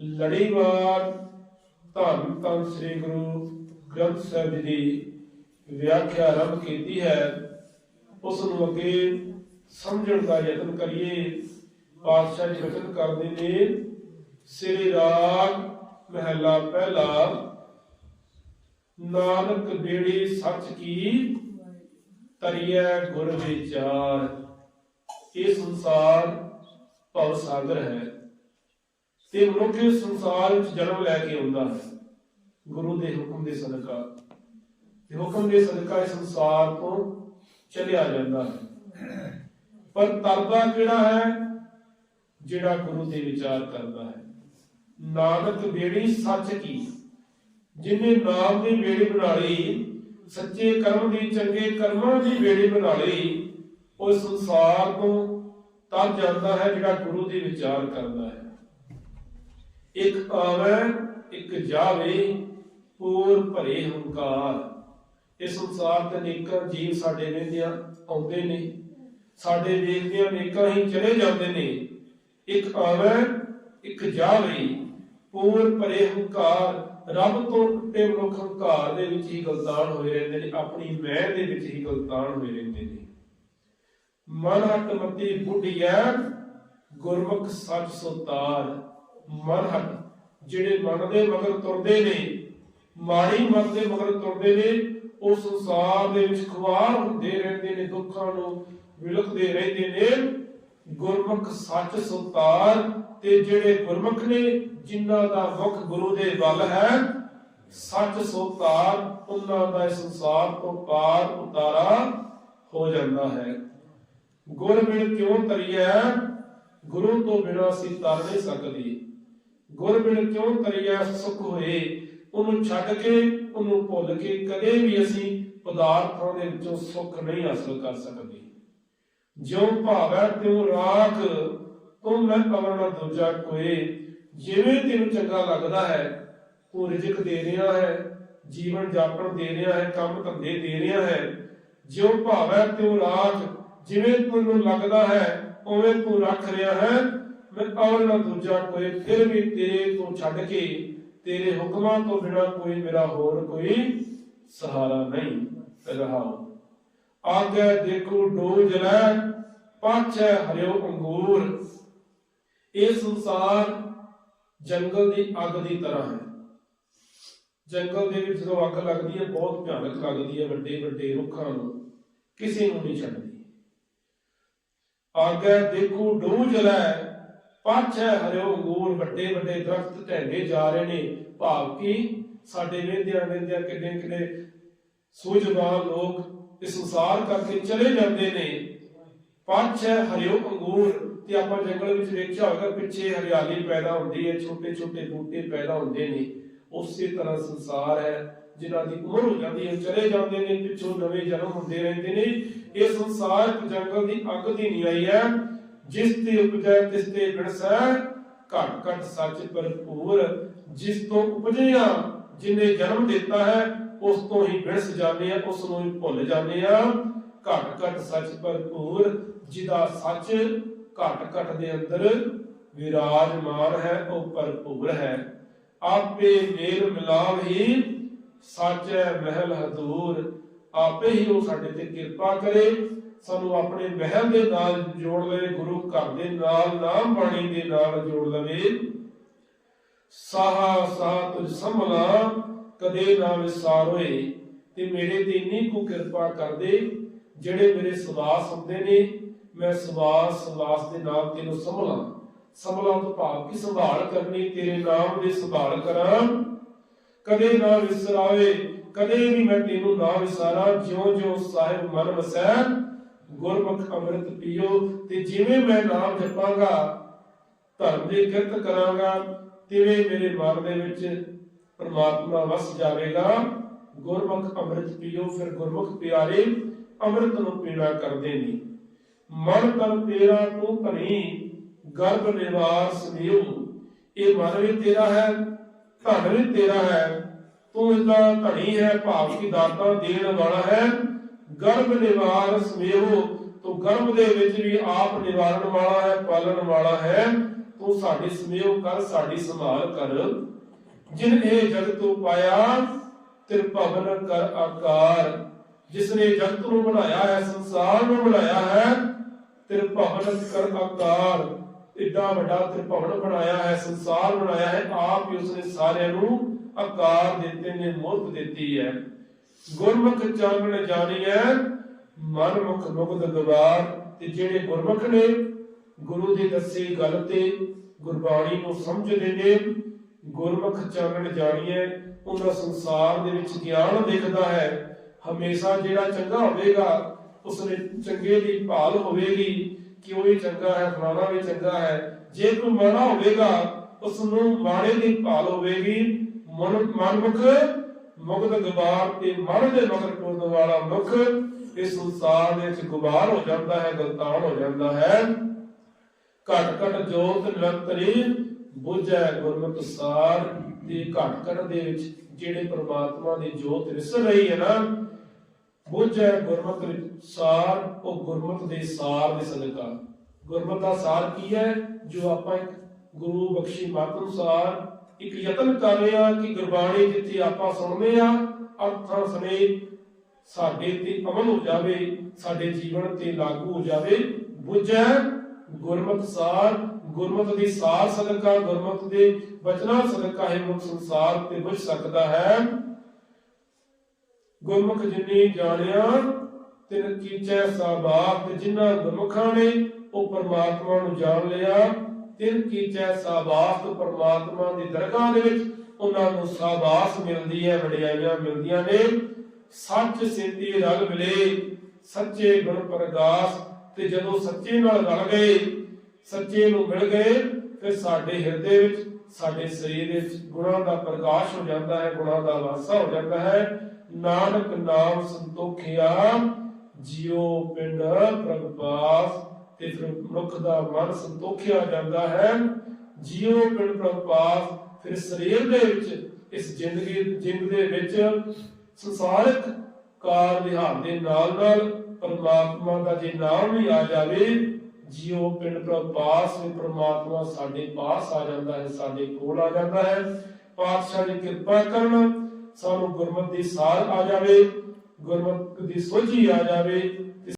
ਲੜੀਵਾਰ ਧੰਨ ਧੰਨ ਸ੍ਰੀ ਗੁਰੂ ਗ੍ਰੰਥ ਸਾਹਿਬ ਦੀ ਵਿਆਖਿਆ ਆਰੰਭ ਕੀਤੀ ਹੈ। ਉਸ ਨੂੰ ਅੱਗੇ ਸਮਝਣ ਦਾ ਯਤਨ ਕਰੀਏ। ਪਾਤਸ਼ਾਹ ਜੀ ਬਚਨ ਕਰਦੇ ਨੇ, ਸ੍ਰੀ ਰਾਗ ਮਹਿਲਾ ਪਹਿਲਾ, ਨਾਨਕ ਬੇੜੀ ਸੱਚ ਕੀ ਤਰੀਐ ਗੁਰ ਵਿਚਾਰ। ਇਹ ਸੰਸਾਰ ਭਵ ਸਾਗਰ ਹੈ। ਤੇ ਮਨੁੱਖ ਸੰਸਾਰ ਵਿੱਚ ਜਨਮ ਲੈ ਕੇ ਆਉਂਦਾ ਹੈ। ਗੁਰੂ ਦੇ ਹੁਕਮ ਦੇ ਸਦਕਾ। ਤੇ ਹੁਕਮ ਦੇ ਸਦਕਾ ਇਸ ਸੰਸਾਰ ਤੋਂ ਚਲਿਆ ਜਾਂਦਾ ਹੈ। ਪਰ ਤਰਦਾ ਕਿਹੜਾ ਹੈ? ਜਿਹੜਾ ਗੁਰੂ ਦੇ ਵਿਚਾਰ ਕਰਦਾ ਹੈ। ਨਾਨਕ ਬੇੜੀ ਸੱਚ ਕੀ? ਜਿਨੇ ਨਾਮ ਦੀ ਬੇੜੀ ਬਣਾ ਲਈ, ਸੱਚੇ ਕਰਮ ਦੀ ਚੰਗੇ ਕਰਮਾਂ ਦੀ ਬੇੜੀ ਬਣਾ ਲਈ, ਉਹ ਸੰਸਾਰ ਤੋਂ ਤਰ ਜਾਂਦਾ ਹੈ, ਜਿਹੜਾ ਗੁਰੂ ਦੇ ਵਿਚਾਰ ਕਰਦਾ ਹੈ। ਇੱਕ ਆਵੇ, ਇੱਕ ਜਾਵੇ ਪੂਰ ਭਰੇ ਹੰਕਾਰ। ਇਸ ਸੰਸਾਰ ਤੇ ਅਨੇਕਾਂ ਜੀਵ ਸਾਡੇ ਵੇਖਦਿਆਂ ਆਉਂਦੇ ਨੇ। ਸਾਡੇ ਵੇਖਦਿਆਂ ਅਨੇਕਾਂ ਹੀ ਚਲੇ ਜਾਂਦੇ ਨੇ। ਇੱਕ ਆਵੇ, ਇੱਕ ਜਾਵੇ ਪੂਰ ਭਰੇ ਹੰਕਾਰ। ਰੱਬ ਤੋਂ ਟੁੱਟੇ ਮਨੁੱਖ ਹੰਕਾਰ ਦੇ ਵਿੱਚ ਹੀ ਗਲਤਾਨ ਹੋਏ ਰਹਿੰਦੇ ਨੇ। ਆਪਣੀ ਮੈਂ ਦੇ ਵਿੱਚ ਹੀ ਗਲਤਾਨ ਹੋਏ ਰਹਿੰਦੇ ਨੇ। ਮਨ ਹਟ ਮਤੀ ਬੁੱਢੀਐ ਗੁਰਮੁਖ ਸੱਚ ਸੁਤਾਰ। ਮਨ ਹਟ ਜਿਹੜੇ ਮਨ ਦੇ ਮਗਰ ਤੁਰਦੇ ਨੇ, ਮਾੜੀ ਮਨ ਦੇ ਮਗਰ ਤੁਰਦੇ ਨੇ, ਉਹ ਸੰਸਾਰ ਦੇ ਵਿੱਚ ਖੁਆਰ ਹੁੰਦੇ ਰਹਿੰਦੇ ਨੇ, ਦੁੱਖਾਂ ਨੂੰ ਵਿਲਖਦੇ ਰਹਿੰਦੇ ਨੇ। ਗੁਰਮੁਖ ਸੱਚ ਸੁਤਾਰ ਤੇ ਜਿਹੜੇ ਗੁਰਮੁਖ ਨੇ, ਜਿਨ੍ਹਾਂ ਦਾ ਮੁਖ ਗੁਰੂ ਦੇ ਵੱਲ ਹੈ, ਸੱਚ ਸੁਤਾਰ, ਉਹਨਾਂ ਦਾ ਸੰਸਾਰ ਤੋਂ ਪਾਰ ਉਤਾਰਾ ਹੋ ਜਾਂਦਾ ਹੈ। ਗੁਰ ਬਿਨ ਕਿਉਂ ਤਰੀਐ? ਗੁਰੂ ਤੋਂ ਬਿਨਾਂ ਅਸੀਂ ਤਰ ਨਹੀਂ ਸਕਦੇ। ਗੁਰ ਬਿਨ ਕਿਉਂ ਤਰੀਐ ਸੁਖ ਹੋਏ? ਉਹਨੂੰ ਛੱਡ ਕੇ, ਉਹਨੂੰ ਭੁੱਲ ਕੇ ਕਦੇ ਵੀ ਅਸੀਂ ਪਦਾਰਥਾਂ ਦੇ ਵਿੱਚੋਂ ਸੁੱਖ ਨਹੀਂ ਹਾਸਲ ਕਰ ਸਕਦੇ। ਜਿਉ ਭਾਵੈ ਤਿਉ ਰਾਖ ਤੂੰ ਮੈਂ ਕਵਰਨਾ ਦੂਜਾ ਕੋਈ। ਜਿਵੇਂ ਤੈਨੂੰ ਚੰਗਾ ਲੱਗਦਾ ਹੈ ਤੂੰ ਰਿਜ਼ਕ ਦੇ ਰਿਹਾ ਹੈ, ਜੀਵਨ ਜਾਪਣ ਦੇ ਰਿਹਾ ਹੈ, ਕੰਮ ਧੰਦੇ ਦੇ ਰਿਹਾ ਹੈ। ਜਿਉ ਭਾਵੈ ਤਿਉ ਰਾਖ, ਜਿਵੇਂ ਤੈਨੂੰ ਲੱਗਦਾ ਹੈ, ਉਵੇਂ ਤੂੰ ਰੱਖ ਰਿਹਾ ਹੈ। ਮੈਂ ਔਰ ਨਾ ਦੂਜਾ ਕੋਈ, ਫਿਰ ਵੀ ਤੇਰੇ ਤੋਂ ਛੱਡ ਕੇ ਤੇਰੇ ਹੁਕਮਾਂ ਤੋਂ ਬਿਨਾ ਕੋਈ ਮੇਰਾ ਹੋਰ ਕੋਈ ਸਹਾਰਾ ਨਹੀਂ ਰਹਾਉ ਆਗੇ ਦੇਖੋ, ਡੋਜ ਲੈ ਪਾਛੈ ਹਰਿਓ ਅੰਗੂਰ। ਇਹ ਸੰਸਾਰ ਜੰਗਲ ਦੀ ਅੱਗ ਦੀ ਤਰ੍ਹਾਂ ਹੈ। ਜੰਗਲ ਦੇ ਵਿੱਚ ਜਦੋਂ ਅੱਗ ਲੱਗਦੀ ਹੈ, ਬਹੁਤ ਭਿਆਨਕ ਲੱਗਦੀ ਹੈ ਵੱਡੇ ਵੱਡੇ ਰੁੱਖਾਂ ਨੂੰ। ਕਿਸੇ ਨੂੰ ਨਹੀਂ ਛੱਡਦੀ। ਆਗੇ ਦੇਖੋ, ਡੋਜ ਲੈ ਪਾਛੈ ਹਰਿਓ ਅੰਗੂਰ ਵੱਡੇ ਵੱਡੇ ਦਰਖਤ ਢਹਿੰਦੇ ਜਾ ਰਹੇ ਨੇ। ਭਾਵ ਕਿ ਸਾਡੇ ਵੇਂਦਿਆਂ ਵੇਂਦਿਆਂ ਕਿੰਨੇ ਕਿੰਨੇ ਸੂਝਵਾਨ ਲੋਕ ਇਸ ਸੰਸਾਰ ਕਰਕੇ ਚਲੇ ਜਾਂਦੇ ਨੇ। ਪੰਜ ਹਰਿਓ ਅੰਗੂਰ ਤੇ ਆਪਾਂ ਜੰਗਲ ਵਿੱਚ ਵੇਖਿਆ ਹੋਵੇਗਾ, ਪਿੱਛੇ ਹਰਿਆਲੀ ਪੈਦਾ ਹੁੰਦੀ ਹੈ, ਛੋਟੇ ਛੋਟੇ ਬੂਟੇ ਪੈਦਾ ਹੁੰਦੇ ਨੇ। ਉਸੇ ਤਰ੍ਹਾਂ ਸੰਸਾਰ ਹੈ, ਜਿਨ੍ਹਾਂ ਦੀ ਉਮਰ ਹੋ ਜਾਂਦੀ ਹੈ, ਚਲੇ ਜਾਂਦੇ ਨੇ, ਪਿੱਛੋਂ ਨਵੇਂ ਜਨਮ ਹੁੰਦੇ ਰਹਿੰਦੇ ਨੇ। ਇਹ ਸੰਸਾਰ ਜੰਗਲ ਦੀ ਅੱਗ ਦੀ ਨਿਆਈ ਹੈ। ਜਿਸ ਤੇ ਉਪਜੈ, ਤਿਸ ਤੇ ਬਿਨਸੈ ਘਟ ਘਟ ਸੱਚ ਭਰਪੂਰ, ਜਿਸ ਤੋਂ ਉਪਜਿਆ, ਜਿਨੇ ਜਨਮ ਦਿੱਤਾ ਹੈ, ਉਸ ਤੋਂ ਹੀ ਬਿਨਸ ਜਾਂਦੇ ਆ, ਉਸ ਨੂੰ ਹੀ ਭੁੱਲ ਜਾਂਦੇ ਆ। ਘਟ ਘਟ ਸੱਚ ਭਰਪੂਰ ਜਿਹਦਾ ਸੱਚ ਘਟ ਘਟ ਦੇ ਅੰਦਰ ਵਿਰਾਜਮਾਨ ਹੈ, ਉਹ ਭਰਪੂਰ ਹੈ। ਆਪੇ ਮੇਲ ਮਿਲਾਵ ਹੀ ਸੱਚ ਹੈ ਮਹਿਲ ਹਦੂਰ ਆਪੇ ਹੀ ਉਹ ਸਾਡੇ ਤੇ ਕਿਰਪਾ ਕਰੇ। ਸਾਨੂੰ ਆਪਣੇ ਮਹਿਲ ਦੇ ਨਾਲ ਜੋੜ ਲਵੇ, ਗੁਰੂ ਘਰ ਦੇ ਨਾਲ, ਨਾਮ ਬਾਣੀ ਦੇ ਨਾਲ ਜੋੜ ਲਵੇ। ਸਾਹਾ ਸਾਹ ਤੁਝ ਸੰਭਲਾ, ਕਦੇ ਨਾ ਵਿਸਾਰ ਤੇ ਮੇਰੇ ਤੇ ਇੰਨੀ ਕੁ ਕਿਰਪਾ ਕਰਦੇ ਜਿਹੜੇ ਮੇਰੇ ਸਵਾਸ ਹੁੰਦੇ ਨੇ, ਮੈਂ ਸਵਾਸ ਸਵਾਸ ਦੇ ਨਾਲ ਤੈਨੂੰ ਸੰਭਲਾਂ। ਸੰਭਲਾਂ ਤੋਂ ਭਾਵ ਕੀ ਸੰਭਾਲ ਕਰਨੀ, ਤੇਰੇ ਨਾਮ ਦੀ ਸੰਭਾਲ ਕਰਾਂ। ਕਦੇ ਨਾ ਵਿਸਰਾਵੇ, ਕਦੇ ਵੀ ਮੈਂ ਤੈਨੂੰ ਨਾ ਵਿਸਾਰਾਂ, ਜਿਉਂ-ਜਿਉਂ ਸਾਹਿਬ ਮਨ ਵਸੈ ਗੁਰਮੁਖ ਅੰਮ੍ਰਿਤ ਪੀਓ ਤੇ ਜਿਵੇਂ ਮੈਂ ਨਾਮ ਜਪਾਂਗਾ, ਧਰਮ ਦੀ ਕਿਰਤ ਕਰਾਂਗਾ, ਤਿਵੇਂ ਮੇਰੇ ਮਨ ਦੇ ਵਿੱਚ ਪਰਮਾਤਮਾ ਵਸ ਜਾਵੇਗਾ। ਗੁਰਮੁਖ ਅੰਮ੍ਰਿਤ ਪੀਓ, ਫਿਰ ਗੁਰਮੁਖ ਪਿਆਰੇ, ਅੰਮ੍ਰਿਤ ਨੂੰ ਪੀਣਾ ਕਰਦੇ ਨੇ। ਮਨ ਤਨ ਤੇਰਾ ਤੂੰ ਧਨੀ ਗਰਭ ਨਿਵਾਸ ਸਮਿਉ ਇਹ ਮਨ ਵੀ ਤੇਰਾ ਹੈ, ਧਨ ਵੀ ਤੇਰਾ ਹੈ, ਤੂੰ ਇਸਦਾ ਧਣੀ ਹੈ, ਭਾਵ ਕੀ ਦਾਤਾ ਦੇਣ ਵਾਲਾ ਹੈ। ਗਰਭ ਨਿਵਾਰ ਸਮਿਉ ਤੂੰ ਗਰਭ ਦੇ ਵਿੱਚ ਵੀ ਆਪ ਨਿਵਾਰਨ ਵਾਲਾ ਹੈ, ਪਾਲਣ ਵਾਲਾ ਹੈ, ਤੂੰ ਸਾਡੀ ਸਮੇਹ ਕਰ, ਸਾਡੀ ਸੰਭਾਲ ਕਰ। ਜਿਨ ਇਹ ਜਗਤ ਉਪਾਇਆ ਤਿਰ ਭਵਨ ਕਰ ਆਕਾਰ। ਜਿਸ ਨੇ ਜਗਤ ਨੂੰ ਬਣਾਇਆ ਹੈ, ਸੰਸਾਰ ਨੂੰ ਬਣਾਇਆ ਹੈ ਤਿਰ ਕਰ ਆਕਾਰ। ਏਡਾ ਵੱਡਾ ਤਿਰ ਬਣਾਇਆ ਹੈ, ਸੰਸਾਰ ਬਣਾਇਆ ਹੈ, ਆਪ ਹੀ ਉਸਨੇ ਸਾਰਿਆਂ ਨੂੰ ਆਕਾਰ ਦਿੱਤੇ ਨੇ ਮੁਲਕ ਦਿੱਤੀ ਹੈ। ਗੁਰਮੁਖ ਚਾਨਣ ਜਾਣੀਐ ਮਨ ਮੁਖ ਮੁਗਧ ਗਵਾਰ ਤੇ ਜਿਹੜੇ ਗੁਰਮੁਖ ਨੇ, ਗੁਰੂ ਦੀ ਦੱਸੀ ਗੱਲ ਤੇ ਗੁਰਬਾਣੀ ਨੂੰ ਸਮਝਦੇ ਨੇ ਗੁਰਮੁਖ ਚਾਨਣ ਜਾਣੀਐ ਉਹਨਾਂ ਸੰਸਾਰ ਦੇ ਵਿੱਚ ਗਿਆਨ ਦਿਖਦਾ ਹੈ। ਹਮੇਸ਼ਾ ਜਿਹੜਾ ਚੰਗਾ ਹੋਵੇਗਾ, ਉਸਨੇ ਚੰਗੇ ਦੀ ਭਾਲ ਹੋਵੇਗੀ ਕਿ ਉਹ ਵੀ ਚੰਗਾ ਹੈ, ਫਲਾਣਾ ਵੀ ਚੰਗਾ ਹੈ। ਜੇ ਕੋਈ ਮਾੜਾ ਹੋਵੇਗਾ ਉਸ ਨੂੰ ਮਾੜੇ ਦੀ ਭਾਲ ਹੋਵੇਗੀ। ਮਨ ਮਨਮੁਖ ਮੁਗਧ ਗਵਾਰ ਤੇ ਮਨ ਦੇ ਮਗਰ ਟੁਰਨ ਵਾਲਾ ਮੁਖ ਇਸ ਸੰਸਾਰ ਦੇ ਵਿੱਚ ਗੁਬਾਰ ਹੋ ਜਾਂਦਾ ਹੈ, ਗਲਤਾਨ ਹੋ ਜਾਂਦਾ ਹੈ। ਘਟ ਘਟ ਜੋਤ ਨਿਰੰਤਰੀ ਬੁਝੈ ਗੁਰਮਤਿ ਸਾਰ ਤੇ ਘਟ ਘਟ ਦੇ ਵਿੱਚ ਜਿਹੜੇ ਪ੍ਰਮਾਤਮਾ ਦੀ ਜੋਤ ਰਿਸ ਰਹੀ ਹੈ ਨਾ, ਬੁਝੈ ਗੁਰਮਤਿ ਸਾਰ, ਉਹ ਗੁਰਮਤਿ ਦੇ ਸਾਰ ਦੇ ਸਦਕਾ। ਗੁਰਮਤਿ ਦਾ ਸਾਰ ਕੀ ਹੈ? ਜੋ ਆਪਾਂ ਇੱਕ ਗੁਰੂ ਬਖਸ਼ੀ ਮਤ ਅਨੁਸਾਰ ਇੱਕ ਯਤਨ ਕਰ ਰਹੇ ਆ ਕਿ ਗੁਰਬਾਣੀ ਜਿੱਥੇ ਆਪਾਂ ਸੁਣਦੇ ਆ ਅਰਥਾਂ ਸਮੇਤ ਸਾਡੇ ਤੇ ਅਮਲ ਹੋ ਜਾਵੇ, ਸਾਡੇ ਜੀਵਨ ਤੇ ਲਾਗੂ ਹੋ ਜਾਵੇ। ਬੁਝੈ ਗੁਰਮਤਿ ਸਾਰ, ਗੁਰਮਤਿ ਦੀ ਸਾਰ ਸਦਕਾ, ਗੁਰਮਤਿ ਦੇ ਬਚਨਾਂ ਸਦਕਾ ਹੀ ਮੁਖ ਸੰਸਾਰ ਤੇ ਬੁਝ ਸਕਦਾ ਹੈ। ਗੁਰਮੁਖ ਜਿਨੇ ਜਾਣਿਆ, ਤਿਨ ਕੀਚੈ ਸਾਬਾਤ ਜਿਨ੍ਹਾਂ ਗੁਰਮੁਖਾਂ ਨੇ, ਉਹ ਪਰਮਾਤਮਾ ਨੂੰ ਜਾਣ ਲਿਆ। ਤਿਨ ਕੀਚੈ ਸਾਬਾਤ ਪਰਮਾਤਮਾ ਦੀ ਦਰਗਾਹ ਦੇ ਵਿੱਚ ਉਹਨਾਂ ਨੂੰ ਸਾਬਾਸ ਮਿਲਦੀ ਹੈ, ਵਡਿਆਈਆਂ ਮਿਲਦੀਆਂ ਨੇ। ਸੱਚ ਸਿੱਧੀ ਰਲ ਮਿਲੇ, ਸੱਚੇ ਗੁਣ ਪ੍ਰਗਾਸ, ਤੇ ਜਦੋਂ ਸੱਚੇ ਨਾਲ ਰਲ ਗਏ, ਸੱਚੇ ਨੂੰ ਮਿਲ ਗਏ, ਫਿਰ ਸਾਡੇ ਹਿਰਦੇ ਵਿੱਚ, ਸਾਡੇ ਸਰੀਰ ਵਿੱਚ ਗੁਣਾਂ ਦਾ ਪ੍ਰਕਾਸ਼ ਹੋ ਜਾਂਦਾ ਹੈ, ਗੁਣਾਂ ਦਾ ਵਾਸਾ ਹੋ ਜਾਂਦਾ ਹੈ। ਨਾਨਕ ਨਾਮ ਸੰਤੋਖਿਆ ਜਿਉ ਪਿੰਡ ਪ੍ਰਗਪਾਸ ਤੇ ਫਿਰ ਮਨੁੱਖ ਦਾ ਮਨ ਸੰਤੋਖਿਆ ਜਾਂਦਾ ਹੈ। ਜਿਉ ਪਿੰਡ ਪ੍ਰਗਪਾਸ ਫਿਰ ਸਰੀਰ ਦੇ ਵਿੱਚ, ਇਸ ਜ਼ਿੰਦਗੀ, ਜਿੰਦ ਦੇ ਵਿੱਚ ਸੰਸਾਰਿਕ ਕਾਰ ਵਿਹਾਰ ਦੇ ਨਾਲ ਨਾਲ ਪਰਮਾਤਮਾ ਦਾ ਜੇ ਨਾਮ ਵੀ ਆ ਜਾਵੇ ਜਿਉ ਪਿੰਡ ਪ੍ਰਭਾਸ ਵਿੱਚ ਪ੍ਰਮਾਤਮਾ ਸਾਡੇ ਪਾਸ ਆ ਜਾਂਦਾ ਹੈ, ਸਾਡੇ ਕੋਲ ਆ ਜਾਂਦਾ ਹੈ। ਪਾਤਸ਼ਾਹ ਦੀ ਕਿਰਪਾ ਕਰਨ ਸਾਨੂੰ ਗੁਰਮਤਿ ਦੀ ਸਾਰ ਆ ਜਾਵੇ, ਗੁਰਮਤਿ ਦੀ ਸੋਝੀ ਆ ਜਾਵੇ